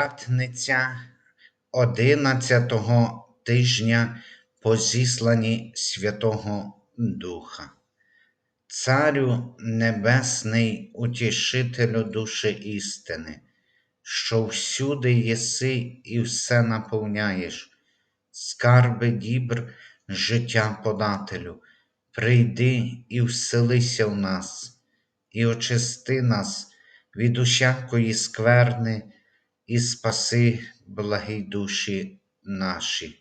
П'ятниця одинадцятого тижня по зісланні Святого Духа. Царю Небесний, утішителю душі істини, що всюди єси і все наповняєш, скарби дібр життя подателю, прийди і вселися в нас, і очисти нас від усякої скверни і спаси благі душі наші.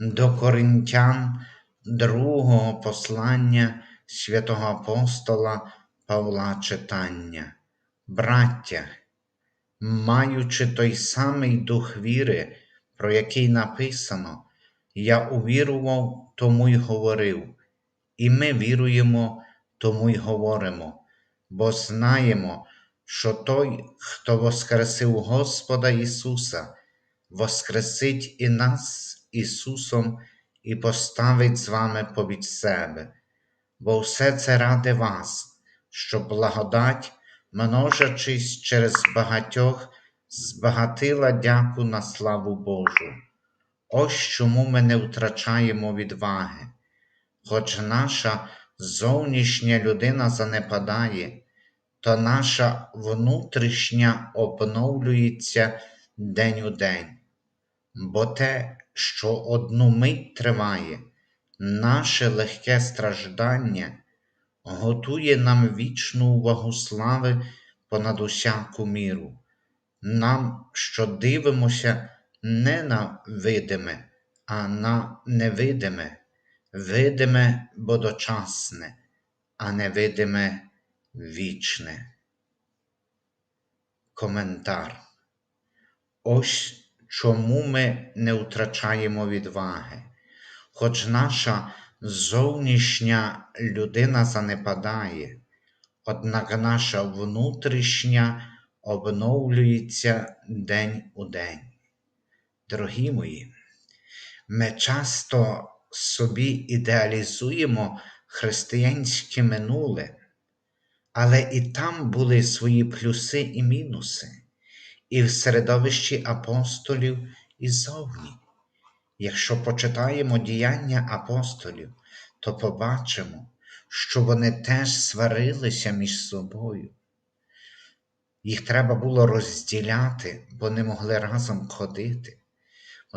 До Коринтян другого послання святого апостола Павла читання. Браття, маючи той самий дух віри, про який написано, я увірував, тому й говорив, і ми віруємо, тому й говоримо, бо знаємо, що той, хто воскресив Господа Ісуса, воскресить і нас Ісусом і поставить з вами побід себе, бо все це ради вас, щоб благодать, множачись через багатьох, збагатила дяку на славу Божу. Ось чому ми не втрачаємо відваги, хоч наша зовнішня людина занепадає то наша внутрішня обновлюється день у день, бо те, що одну мить триває, наше легке страждання готує нам вічну увагу слави понад усяку міру, нам, що дивимося не на видиме, а на невидиме, видиме бо дочасне, а невидиме вічне. Коментар. Ось чому ми не втрачаємо відваги, хоч наша зовнішня людина занепадає, однак наша внутрішня обновлюється день у день. Дорогі мої, ми часто собі ідеалізуємо християнське минуле. Але і там були свої плюси і мінуси, і в середовищі апостолів і зовні. Якщо почитаємо діяння апостолів, то побачимо, що вони теж сварилися між собою. Їх треба було розділяти, бо не могли разом ходити,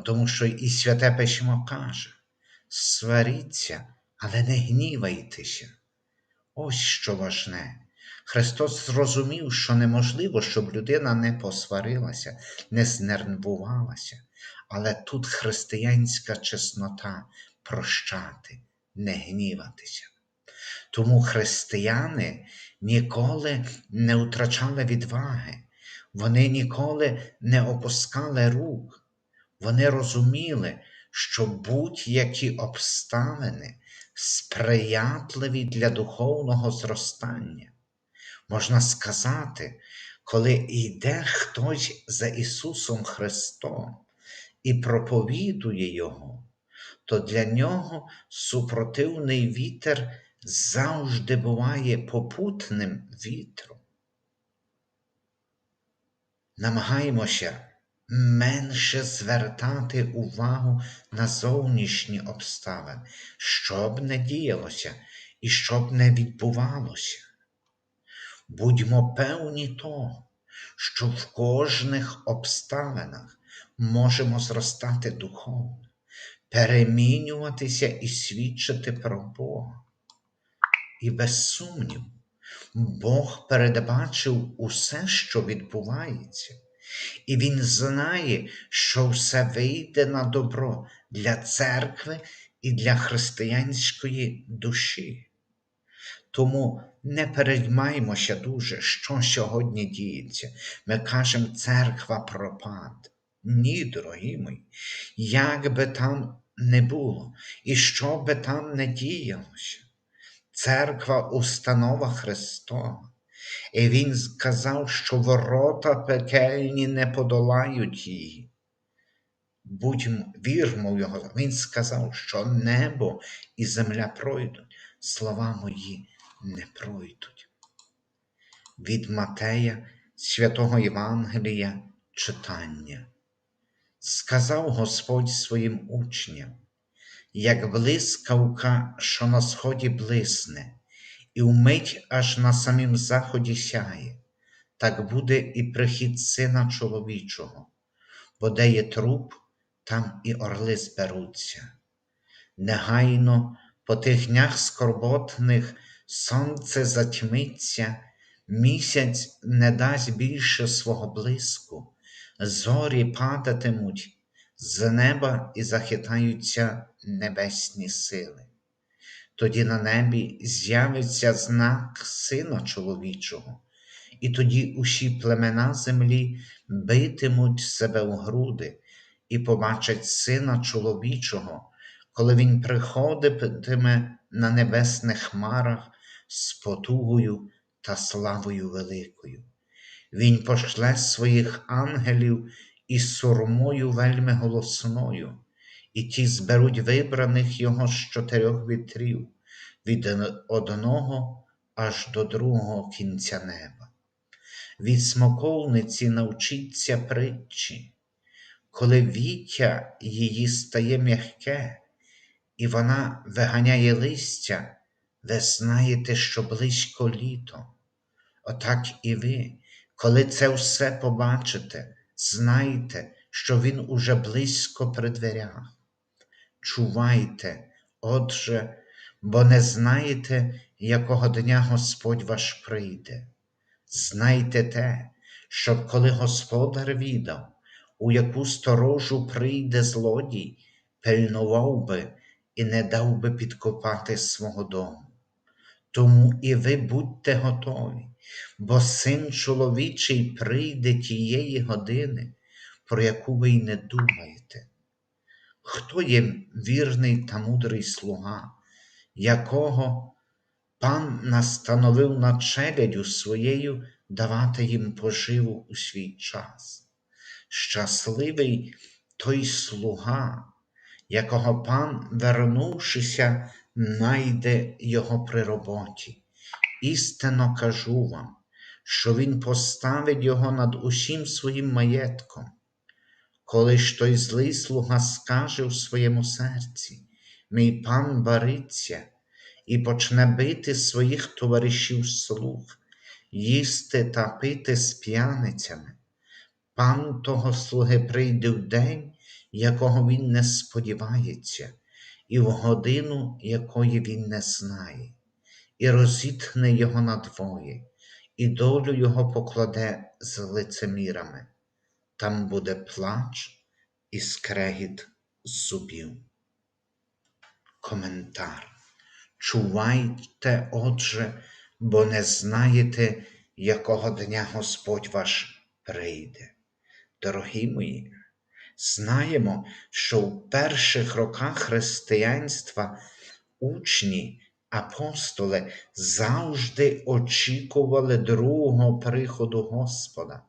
тому що і святе письмо каже: сваріться, але не гнівайтеся. Ось що важне. Христос зрозумів, що неможливо, щоб людина не посварилася, не знервувалася, але тут християнська чеснота прощати, не гніватися. Тому християни ніколи не втрачали відваги, вони ніколи не опускали рук, вони розуміли, що будь-які обставини сприятливі для духовного зростання. Можна сказати, коли йде хтось за Ісусом Христом і проповідує Його, то для нього супротивний вітер завжди буває попутним вітром. Намагаємося менше звертати увагу на зовнішні обставини, щоб не діялося і щоб не відбувалося. Будьмо певні того, що в кожних обставинах можемо зростати духовно, перемінюватися і свідчити про Бога. І без сумніву, Бог передбачив усе, що відбувається, і Він знає, що все вийде на добро для церкви і для християнської душі. Тому не переймаймося дуже, що сьогодні діється. Ми кажемо, церква пропад. Ні, дорогі мої, як би там не було, і що би там не діялося. Церква установа Христова. І Він сказав, що ворота пекельні не подолають її. Будьмо, вірмо в Його. Він сказав, що небо і земля пройдуть, слова мої не пройдуть. Від Матея, святого Євангелія читання. Сказав Господь своїм учням, як блискавка, що на сході блисне, і вмить аж на самім заході сяє, так буде і прихід сина чоловічого, бо де є труп, там і орли зберуться. Негайно по тих днях скорботних сонце затьмиться, місяць не дасть більше свого блиску, зорі падатимуть з неба і захитаються небесні сили. Тоді на небі з'явиться знак Сина чоловічого, і тоді усі племена землі битимуть себе в груди і побачать Сина чоловічого, коли Він приходитиме на небесних хмарах з потугою та славою великою. Він пошле своїх ангелів із сурмою вельми голосною, і ті зберуть вибраних його з чотирьох вітрів, від одного аж до другого кінця неба. Від смоковниці навчіться притчі, коли віття її стає м'яке, і вона виганяє листя, ви знаєте, що близько літо. Отак і ви, коли це все побачите, знайте, що він уже близько при дверях. Чувайте, отже, бо не знаєте, якого дня Господь ваш прийде. Знайте те, щоб коли Господар відав, у яку сторожу прийде злодій, пильнував би і не дав би підкопати свого дому. Тому і ви будьте готові, бо син чоловічий прийде тієї години, про яку ви й не думаєте. Хто є вірний та мудрий слуга, якого пан настановив над челядю своєю давати їм поживу у свій час? Щасливий той слуга, якого пан, вернувшися, найде його при роботі. Істинно кажу вам, що він поставить його над усім своїм маєтком. Коли ж той злий слуга скаже у своєму серці, мій пан бариться і почне бити своїх товаришів слуг, їсти та пити з п'яницями, пан того слуги прийде в день, якого він не сподівається, і в годину, якої він не знає, і розітхне його надвоє, і долю його покладе з лицемірами там буде плач і скрегіт зубів. Коментар. Чувайте, отже, бо не знаєте, якого дня Господь ваш прийде. Дорогі мої, знаємо, що в перших роках християнства учні, апостоли завжди очікували другого приходу Господа.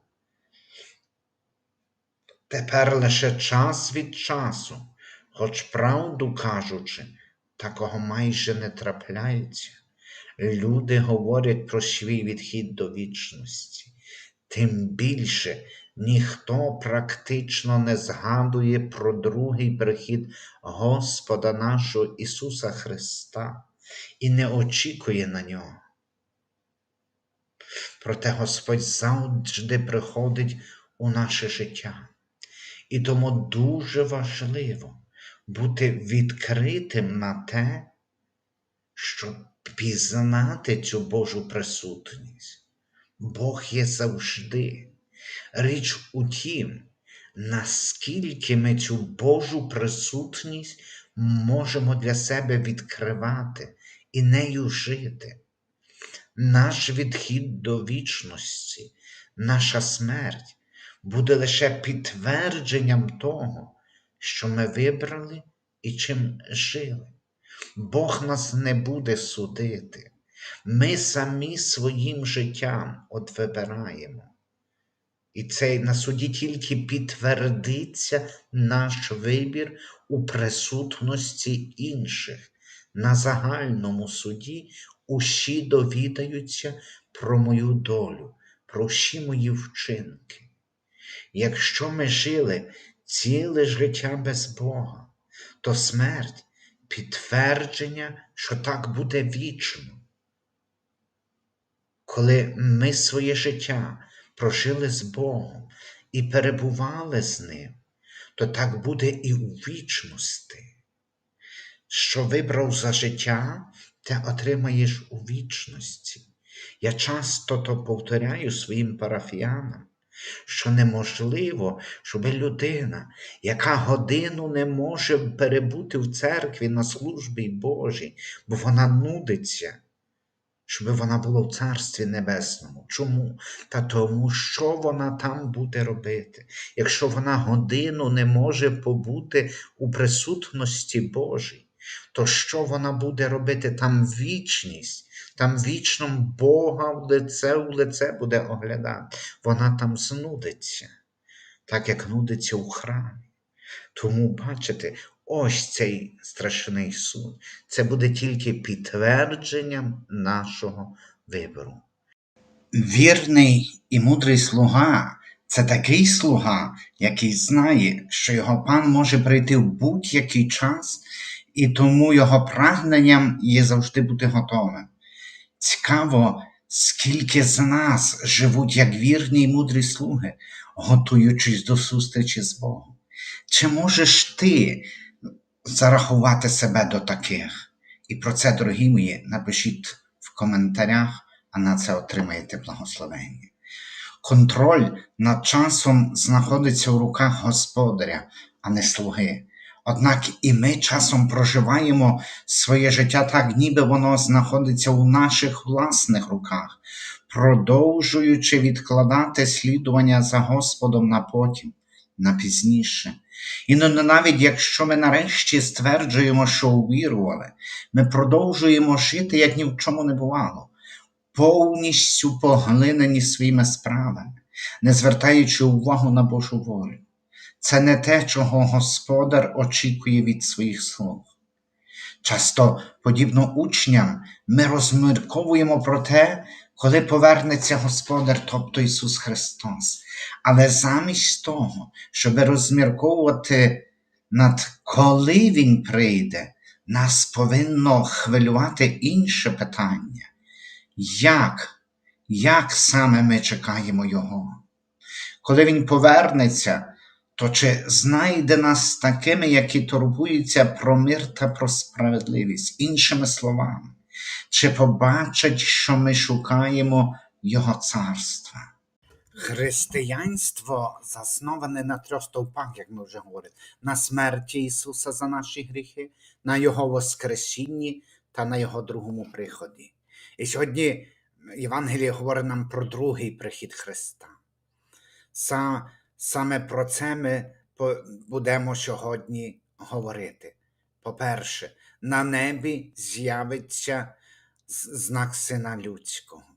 Тепер лише час від часу, хоч правду кажучи, такого майже не трапляється. Люди говорять про свій відхід до вічності, тим більше ніхто практично не згадує про другий прихід Господа нашого Ісуса Христа і не очікує на нього. Проте Господь завжди приходить у наше життя. І тому дуже важливо бути відкритим на те, щоб пізнати цю Божу присутність. Бог є завжди. Річ у тім, наскільки ми цю Божу присутність можемо для себе відкривати і нею жити. Наш відхід до вічності, наша смерть буде лише підтвердженням того, що ми вибрали і чим жили. Бог нас не буде судити. Ми самі своїм життям от вибираємо. І це на суді тільки підтвердиться наш вибір у присутності інших. На загальному суді усі довідаються про мою долю, про всі мої вчинки. Якщо ми жили ціле життя без Бога, то смерть підтвердження, що так буде вічно. Коли ми своє життя прожили з Богом і перебували з Ним, то так буде і у вічності. Що вибрав за життя, те отримаєш у вічності. Я часто то повторяю своїм парафіянам, що неможливо, щоб людина, яка годину не може перебути в церкві на службі Божій, бо вона нудиться, щоб вона була в Царстві Небесному. Чому? Та тому, що вона там буде робити, якщо вона годину не може побути у присутності Божій, то що вона буде робити там вічність? Там вічно Бога в лице в лице буде оглядати. Вона там знудиться, так як нудиться у храмі. Тому, бачите, ось цей страшний суд. Це буде тільки підтвердженням нашого вибору. Вірний і мудрий слуга це такий слуга, який знає, що його пан може прийти в будь-який час, і тому його прагненням є завжди бути готовим. Цікаво, скільки з нас живуть як вірні й мудрі слуги, готуючись до зустрічі з Богом. Чи можеш ти зарахувати себе до таких? І про це, дорогі мої, напишіть в коментарях, а на це отримаєте благословення. Контроль над часом знаходиться в руках господаря, а не слуги. Однак і ми часом проживаємо своє життя так, ніби воно знаходиться у наших власних руках, продовжуючи відкладати слідування за Господом на потім, на пізніше. І навіть якщо ми нарешті стверджуємо, що увірували, ми продовжуємо жити, як ні в чому не бувало, повністю поглинені своїми справами, не звертаючи увагу на Божу волю. Це не те, чого господар очікує від своїх слуг. Часто, подібно учням, ми розмірковуємо про те, коли повернеться Господар, тобто Ісус Христос. Але замість того, щоб розмірковувати над коли Він прийде, нас повинно хвилювати інше питання. Як? Як саме ми чекаємо Його? Коли Він повернеться, то чи знайде нас такими, які турбуються про мир та про справедливість, іншими словами, чи побачать, що ми шукаємо Його царства? Християнство засноване на трьох стовпах, як ми вже говорили, на смерті Ісуса за наші гріхи, на Його Воскресінні та на Його другому приході. І сьогодні Євангеліє говорить нам про другий прихід Христа. Саме про це ми будемо сьогодні говорити. По-перше, на небі з'явиться знак Сина Людського.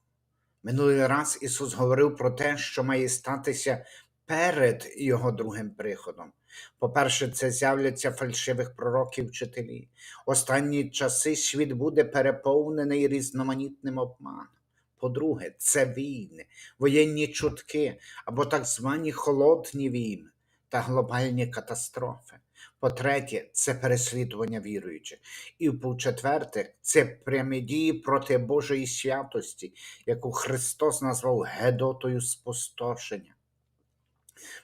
Минулий раз Ісус говорив про те, що має статися перед Його другим приходом. По-перше, це з'являться фальшивих пророків вчителі. Останні часи світ буде переповнений різноманітним обманом. По-друге, це війни, воєнні чутки або так звані холодні війни та глобальні катастрофи. По-третє, це переслідування віруючих. І по-четверте, це прямі дії проти Божої святості, яку Христос назвав Гедотою спустошення.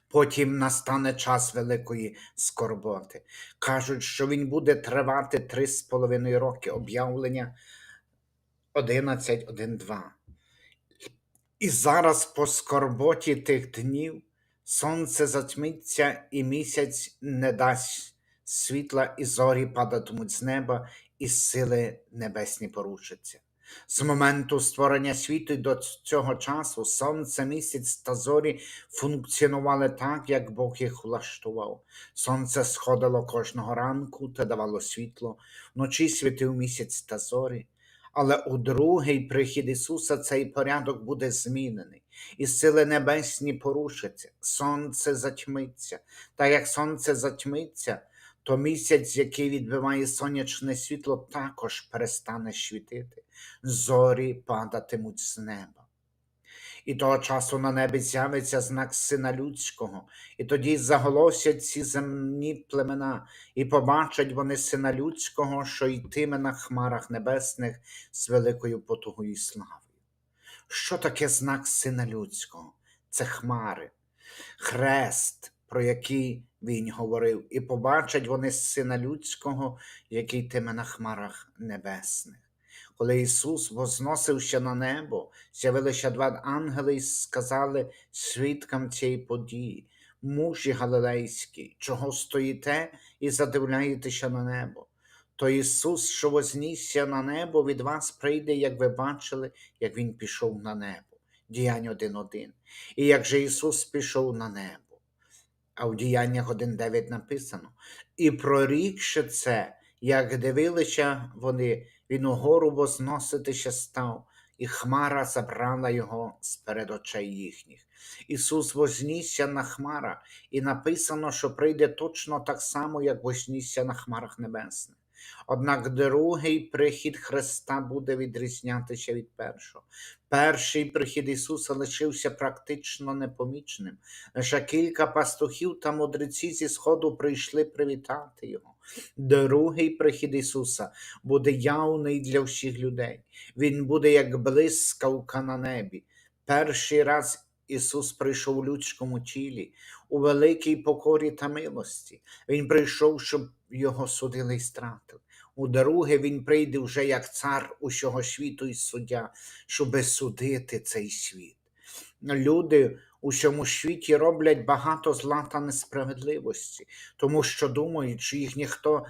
Потім настане час великої скорботи. Кажуть, що він буде тривати три з половиною роки об'явлення 11.1.2. І зараз по скорботі тих днів сонце затьмиться, і місяць не дасть світла, і зорі падатимуть з неба, і сили небесні порушаться. З моменту створення світу до цього часу сонце, місяць та зорі функціонували так, як Бог їх влаштував. Сонце сходило кожного ранку та давало світло, вночі світив місяць та зорі. Але у другий прихід Ісуса цей порядок буде змінений, і сили небесні порушаться, сонце затьмиться. Та як сонце затьмиться, то місяць, який відбиває сонячне світло, також перестане світити, зорі падатимуть з неба. І того часу на небі з'явиться знак Сина Людського, і тоді заголосять ці земні племена, і побачать вони Сина Людського, що йтиме на хмарах небесних з великою потугою славою. Що таке знак Сина Людського? Це хмари, хрест, про який він говорив, і побачать вони Сина Людського, який йтиме на хмарах небесних. Коли Ісус возносився на небо, з'явилися два ангели і сказали свідкам цієї події, мужі галилейські, чого стоїте і задивляєтеся на небо? То Ісус, що вознісся на небо, від вас прийде, як ви бачили, як Він пішов на небо. Діянь 1.1. І як же Ісус пішов на небо. А в діяннях 1.9 написано: І прорікши це, як дивилися вони, він угору возноситися став, і хмара забрала його з перед очей їхніх. Ісус вознісся на хмара, і написано, що прийде точно так само, як вознісся на хмарах небесних. Однак другий прихід Христа буде відрізнятися від першого. Перший прихід Ісуса лишився практично непоміченим. Лише кілька пастухів та мудреці зі сходу прийшли привітати Його. Другий прихід Ісуса буде явний для всіх людей. Він буде як блискавка на небі. Перший раз Ісус прийшов у людському тілі, у великій покорі та милості. Він прийшов, щоб його судили і стратили. У друге він прийде вже як цар усього світу і суддя, щоби судити цей світ. Люди у цьому світі роблять багато зла та несправедливості, тому що думають, що їх ніхто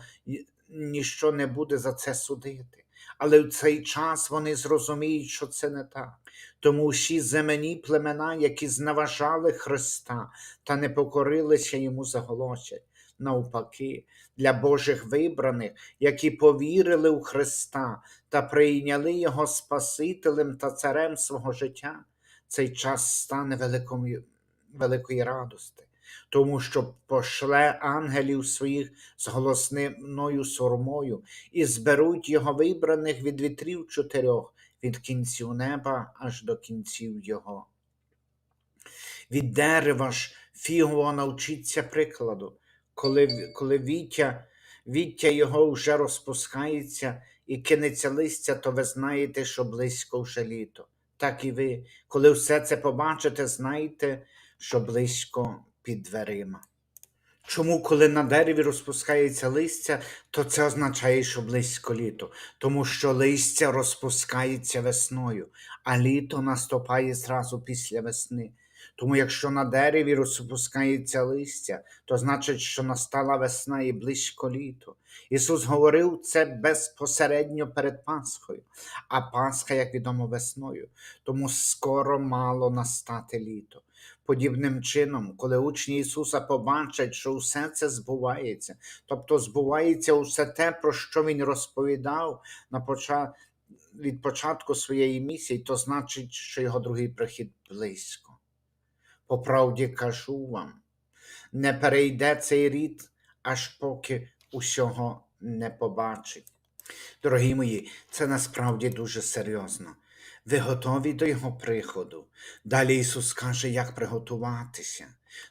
ніщо не буде за це судити. Але в цей час вони зрозуміють, що це не так. Тому всі земні племена, які зневажали Христа та не покорилися йому, заголосять. Навпаки, для Божих вибраних, які повірили у Христа та прийняли Його Спасителем та царем свого життя, цей час стане великою, великої радости, тому що пошле ангелів своїх з голосною сурмою і зберуть його вибраних від вітрів чотирьох, від кінців неба аж до кінців його. Від дерева ж фігового навчиться прикладу, коли, коли віття, віття його вже розпускається і кинеться листя, то ви знаєте, що близько вже літо. Так і ви, коли все це побачите, знайте, що близько під дверима. Чому, коли на дереві розпускається листя, то це означає, що близько літо, тому що листя розпускається весною, а літо наступає зразу після весни. Тому якщо на дереві розпускається листя, то значить, що настала весна і близько літо. Ісус говорив це безпосередньо перед Пасхою, а Пасха, як відомо, весною, тому скоро мало настати літо. Подібним чином, коли учні Ісуса побачать, що все це збувається, тобто збувається усе те, про що Він розповідав на поча... від початку своєї місії, то значить, що його другий прихід близько. По правді кажу вам, не перейде цей рід, аж поки усього не побачить. Дорогі мої, це насправді дуже серйозно. Ви готові до Його приходу? Далі Ісус каже, як приготуватися.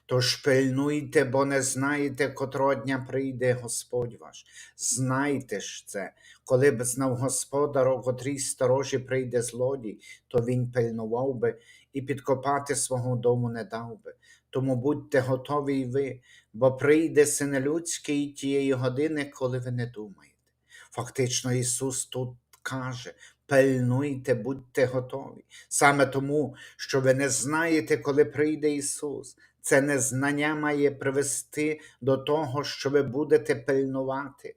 Тож пильнуйте, бо не знаєте, котрого дня прийде Господь ваш. Знайте ж це, коли б знав Господар, о котрій сторожі прийде злодій, то він пильнував би і підкопати свого дому не дав би. Тому будьте готові й ви, бо прийде син людський тієї години, коли ви не думаєте. Фактично, Ісус тут каже: пильнуйте, будьте готові. Саме тому, що ви не знаєте, коли прийде Ісус. Це незнання має привести до того, що ви будете пильнувати.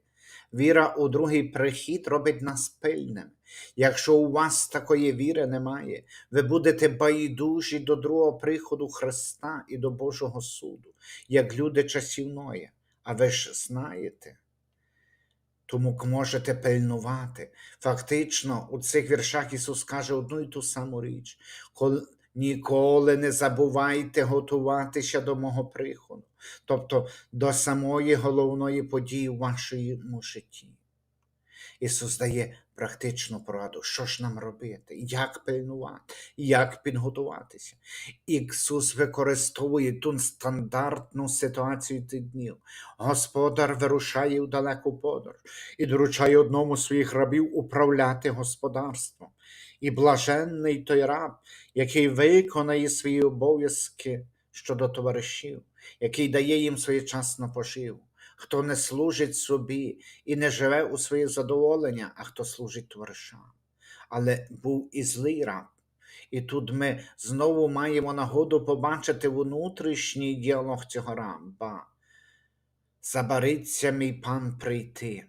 Віра у другий прихід робить нас пильними. Якщо у вас такої віри немає, ви будете байдужі до другого приходу Христа і до Божого суду, як люди часів Ноя. А ви ж знаєте. Тому можете пильнувати. Фактично, у цих віршах Ісус каже одну і ту саму річ. Кол- Ніколи не забувайте готуватися до мого приходу, тобто до самої головної події в вашому житті. Ісус дає практичну пораду, що ж нам робити, як пильнувати, як підготуватися. Ісус використовує ту стандартну ситуацію тих днів. Господар вирушає в далеку подорож і доручає одному з своїх рабів управляти господарством. І блаженний той раб, який виконає свої обов'язки щодо товаришів, який дає їм своєчасну поживу, хто не служить собі і не живе у своє задоволення, а хто служить товаришам. Але був і злий раб. І тут ми знову маємо нагоду побачити внутрішній діалог цього раба. Забариться мій пан прийти.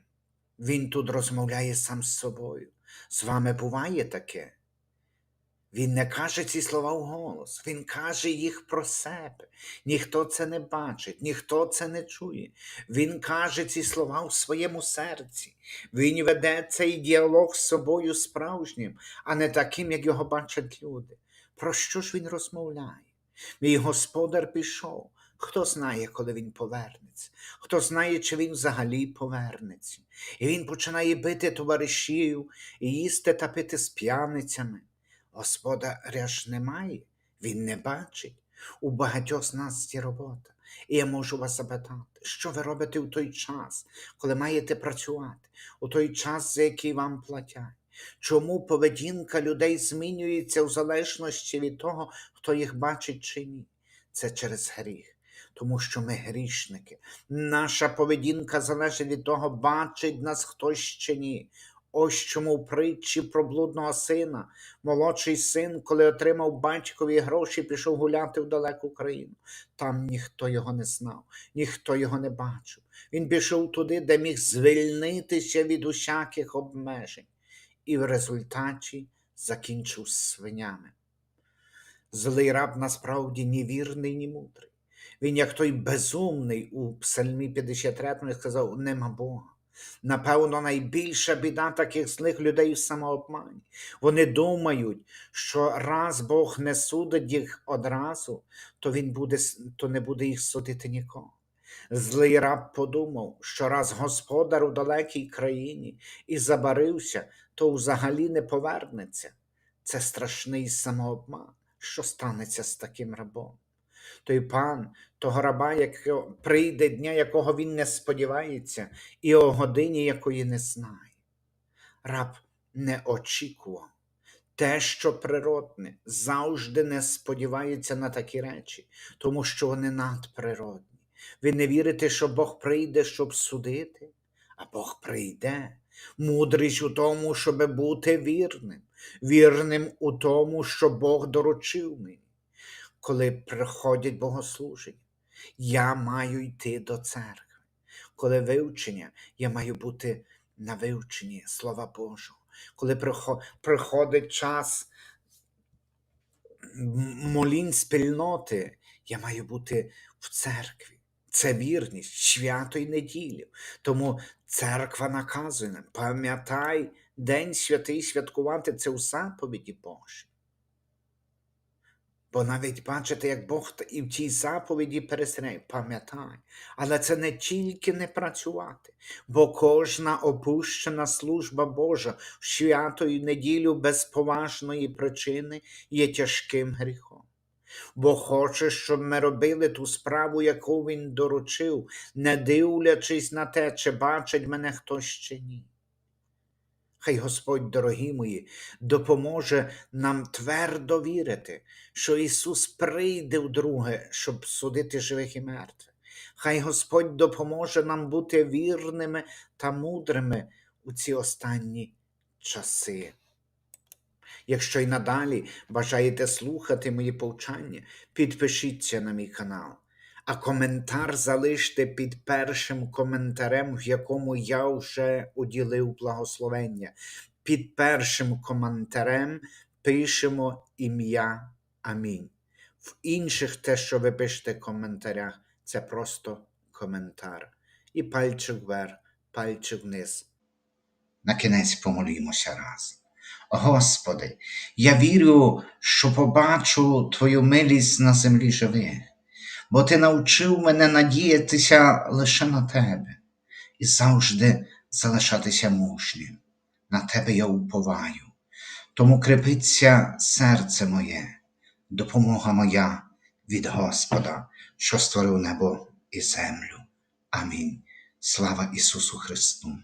Він тут розмовляє сам з собою. З вами буває таке. Він не каже ці слова вголос, він каже їх про себе. Ніхто це не бачить, ніхто це не чує. Він каже ці слова в своєму серці. Він веде цей діалог з собою справжнім, а не таким, як його бачать люди. Про що ж він розмовляє? Мій господар пішов. Хто знає, коли він повернеться, хто знає, чи він взагалі повернеться. І він починає бити товаришів і їсти та пити з п'яницями. Господаря ж немає, він не бачить. У багатьох з нас є робота. І я можу вас запитати, що ви робите у той час, коли маєте працювати, у той час, за який вам платять? Чому поведінка людей змінюється в залежності від того, хто їх бачить чи ні? Це через гріх. Тому що ми грішники. Наша поведінка залежить від того, бачить нас хтось чи ні. Ось чому в притчі про блудного сина молодший син, коли отримав батькові гроші, пішов гуляти в далеку країну. Там ніхто його не знав, ніхто його не бачив. Він пішов туди, де міг звільнитися від усяких обмежень, і в результаті закінчив свинями. Злий раб насправді ні вірний, ні мудрий. Він, як той безумний у Псальмі 53 сказав, нема Бога. Напевно, найбільша біда таких злих людей в самообмані. Вони думають, що раз Бог не судить їх одразу, то, він буде, то не буде їх судити нікого. Злий раб подумав, що раз господар у далекій країні і забарився, то взагалі не повернеться. Це страшний самообман. Що станеться з таким рабом? Той пан, того раба, якого прийде дня, якого він не сподівається, і о годині якої не знає. Раб не очікував. Те, що природне, завжди не сподівається на такі речі, тому що вони надприродні. Ви не вірите, що Бог прийде, щоб судити, а Бог прийде. Мудрість у тому, щоб бути вірним, вірним у тому, що Бог доручив мені коли приходять богослуження. Я маю йти до церкви. Коли вивчення, я маю бути на вивченні Слова Божого. Коли приходить час молінь спільноти, я маю бути в церкві. Це вірність, свято й неділю. Тому церква наказує нам, пам'ятай, День святий святкувати це у заповіді Божій. Бо навіть бачите, як Бог і в тій заповіді перестрає, пам'ятай, але це не тільки не працювати, бо кожна опущена служба Божа в свято і неділю без поважної причини є тяжким гріхом. Бо хоче, щоб ми робили ту справу, яку він доручив, не дивлячись на те, чи бачить мене хтось чи ні. Хай Господь, дорогі мої, допоможе нам твердо вірити, що Ісус прийде вдруге, щоб судити живих і мертвих. Хай Господь допоможе нам бути вірними та мудрими у ці останні часи. Якщо й надалі бажаєте слухати мої повчання, підпишіться на мій канал а коментар залиште під першим коментарем, в якому я вже уділив благословення. Під першим коментарем пишемо ім'я Амінь. В інших те, що ви пишете в коментарях, це просто коментар. І пальчик вверх, пальчик вниз. На кінець помолімося раз. Господи, я вірю, що побачу Твою милість на землі живих бо ти навчив мене надіятися лише на тебе і завжди залишатися мужнім. на тебе я уповаю. Тому крепиться серце моє, допомога моя від Господа, що створив небо і землю. Амінь. Слава Ісусу Христу!